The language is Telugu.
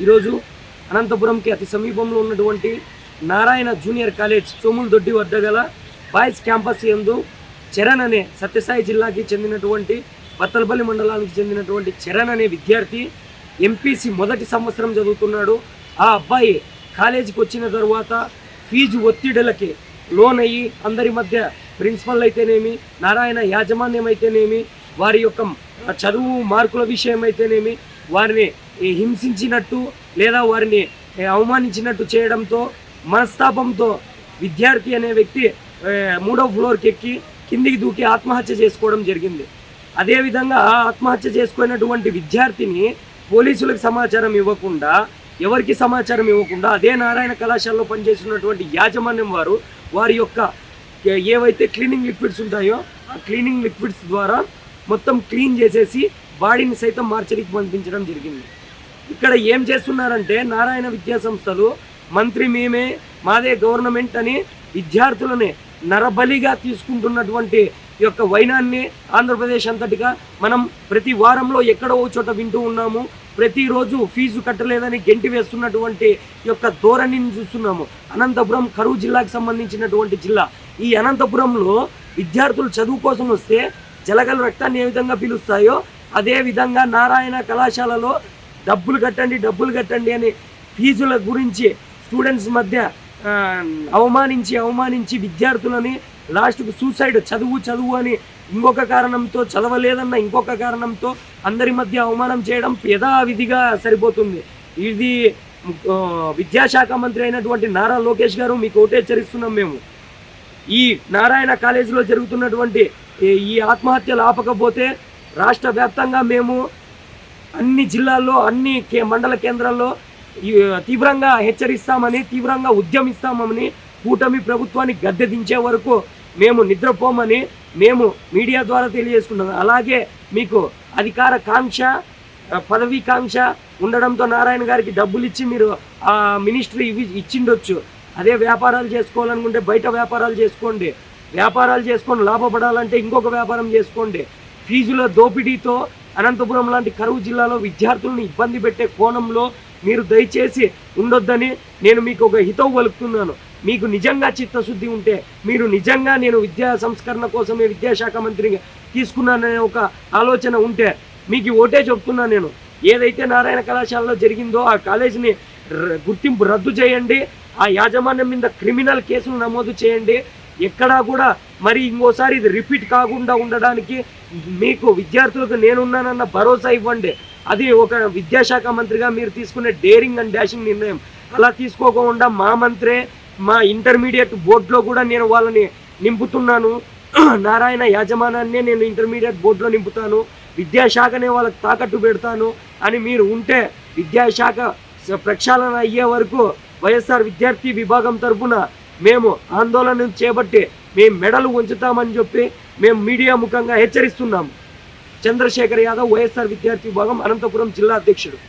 ఈరోజు అనంతపురంకి అతి సమీపంలో ఉన్నటువంటి నారాయణ జూనియర్ కాలేజ్ సోముల దొడ్డి వద్ద గల బాయ్స్ క్యాంపస్ యందు చరణ్ అనే సత్యసాయి జిల్లాకి చెందినటువంటి పత్తలపల్లి మండలానికి చెందినటువంటి చరణ్ అనే విద్యార్థి ఎంపీసీ మొదటి సంవత్సరం చదువుతున్నాడు. ఆ అబ్బాయి కాలేజీకి వచ్చిన తర్వాత ఫీజు ఒత్తిడులకి లోన్ అయ్యి అందరి మధ్య ప్రిన్సిపల్ అయితేనేమి నారాయణ యాజమాన్యం అయితేనేమి వారి యొక్క చదువు మార్కుల విషయం అయితేనేమి వారిని హింసించినట్టు లేదా వారిని అవమానించినట్టు చేయడంతో మనస్తాపంతో విద్యార్థి అనే వ్యక్తి మూడో ఫ్లోర్కి ఎక్కి కిందికి దూకి ఆత్మహత్య చేసుకోవడం జరిగింది. అదేవిధంగా ఆత్మహత్య చేసుకున్నటువంటి విద్యార్థిని పోలీసులకు సమాచారం ఇవ్వకుండా ఎవరికి సమాచారం ఇవ్వకుండా అదే నారాయణ కళాశాలలో పనిచేస్తున్నటువంటి యాజమాన్యం వారు వారి యొక్క ఏవైతే క్లీనింగ్ లిక్విడ్స్ ఉంటాయో ఆ క్లీనింగ్ లిక్విడ్స్ ద్వారా మొత్తం క్లీన్ చేసేసి బాడీని సైతం మార్చరికి పంపించడం జరిగింది. ఇక్కడ ఏం చేస్తున్నారంటే నారాయణ విద్యాసంస్థలు మంత్రి మేమే మాదే గవర్నమెంట్ అని విద్యార్థులని నరబలిగా తీసుకుంటున్నటువంటి ఈ యొక్క వైనాన్ని ఆంధ్రప్రదేశ్ అంతటిగా మనం ప్రతి వారంలో ఎక్కడో ఓ చోట వింటూ ఉన్నాము. ప్రతిరోజు ఫీజు కట్టలేదని గెంటి వేస్తున్నటువంటి ఈ యొక్క ధోరణిని చూస్తున్నాము. అనంతపురం కరువు జిల్లాకు సంబంధించినటువంటి జిల్లా. ఈ అనంతపురంలో విద్యార్థులు చదువు కోసం వస్తే జలగల రక్తాన్ని ఏ విధంగా పిలుస్తాయో అదేవిధంగా నారాయణ కళాశాలలో డబ్బులు కట్టండి డబ్బులు కట్టండి అని ఫీజుల గురించి స్టూడెంట్స్ మధ్య అవమానించి అవమానించి విద్యార్థులని లాస్ట్కు సూసైడ్ చదువు చదువు అని ఇంకొక కారణంతో చదవలేదన్న ఇంకొక కారణంతో అందరి మధ్య అవమానం చేయడం యథావిధిగా సరిపోతుంది. ఇది విద్యాశాఖ మంత్రి అయినటువంటి నారా లోకేష్ గారు మీకు ఒకటే చరిస్తున్నాం మేము. ఈ నారాయణ కాలేజీలో జరుగుతున్నటువంటి ఈ- ఈ ఆత్మహత్యలు ఆపకపోతే రాష్ట్ర వ్యాప్తంగా మేము అన్ని జిల్లాల్లో అన్ని కే- మండల కేంద్రాల్లో తీవ్రంగా హెచ్చరిస్తామని తీవ్రంగా ఉద్యమిస్తామని కూటమి ప్రభుత్వాన్ని గద్దె దించే వరకు మేము నిద్రపోమని మేము మీడియా ద్వారా తెలియజేసుకున్నాం అలాగే మీకు అధికార కాంక్ష పదవీకాంక్ష పదవీ కాంక్ష ఉండడంతో నారాయణ గారికి డబ్బులు ఇచ్చి మీరు ఆ మినిస్ట్రీ ఇవి ఇచ్చిండొచ్చు. అదే వ్యాపారాలు చేసుకోవాలనుకుంటే బయట వ్యాపారాలు చేసుకోండి. వ్యాపారాలు చేసుకొని లాభపడాలంటే ఇంకొక వ్యాపారం చేసుకోండి. ఫీజుల దోపిడీతో అనంతపురం లాంటి కరువు జిల్లాలో విద్యార్థులను ఇబ్బంది పెట్టే కోణంలో మీరు దయచేసి ఉండొద్దని నేను మీకు ఒక హితవు పలుకుతున్నాను మీకు నిజంగా చిత్తశుద్ధి ఉంటే మీరు నిజంగా నేను విద్యా సంస్కరణ కోసమే విద్యాశాఖ మంత్రిగా తీసుకున్నాననే ఒక ఆలోచన ఉంటే మీకు ఓటే చెప్తున్నా నేను. ఏదైతే నారాయణ కళాశాలలో జరిగిందో ఆ కాలేజీని గుర్తింపు రద్దు చేయండి. ఆ యాజమాన్యం మీద క్రిమినల్ కేసులు నమోదు చేయండి. ఎక్కడా కూడా మరి ఇంకోసారి ఇది రిపీట్ కాకుండా ఉండడానికి మీకు విద్యార్థులకు నేనున్నానన్న భరోసా ఇవ్వండి. అది ఒక విద్యాశాఖ మంత్రిగా మీరు తీసుకునే డేరింగ్ అండ్ డాషింగ్ నిర్ణయం. అలా తీసుకోకుండా మా మంత్రే మా ఇంటర్మీడియట్ బోర్డులో కూడా నేను వాళ్ళని నింపుతున్నాను. నారాయణ యాజమానాన్నే నేను ఇంటర్మీడియట్ బోర్డులో నింపుతాను. విద్యాశాఖనే వాళ్ళకి తాకట్టు పెడతాను అని మీరు ఉంటే విద్యాశాఖ ప్రక్షాళన అయ్యే వరకు వైఎస్ఆర్ విద్యార్థి విభాగం తరఫున మేము ఆందోళన చేపట్టి మేము మెడలు ఉంచుతామని చెప్పి మేము మీడియా ముఖంగా హెచ్చరిస్తున్నాము. చంద్రశేఖర్ యాదవ్ వైఎస్ఆర్ విద్యార్థి విభాగం అనంతపురం జిల్లా అధ్యక్షుడు.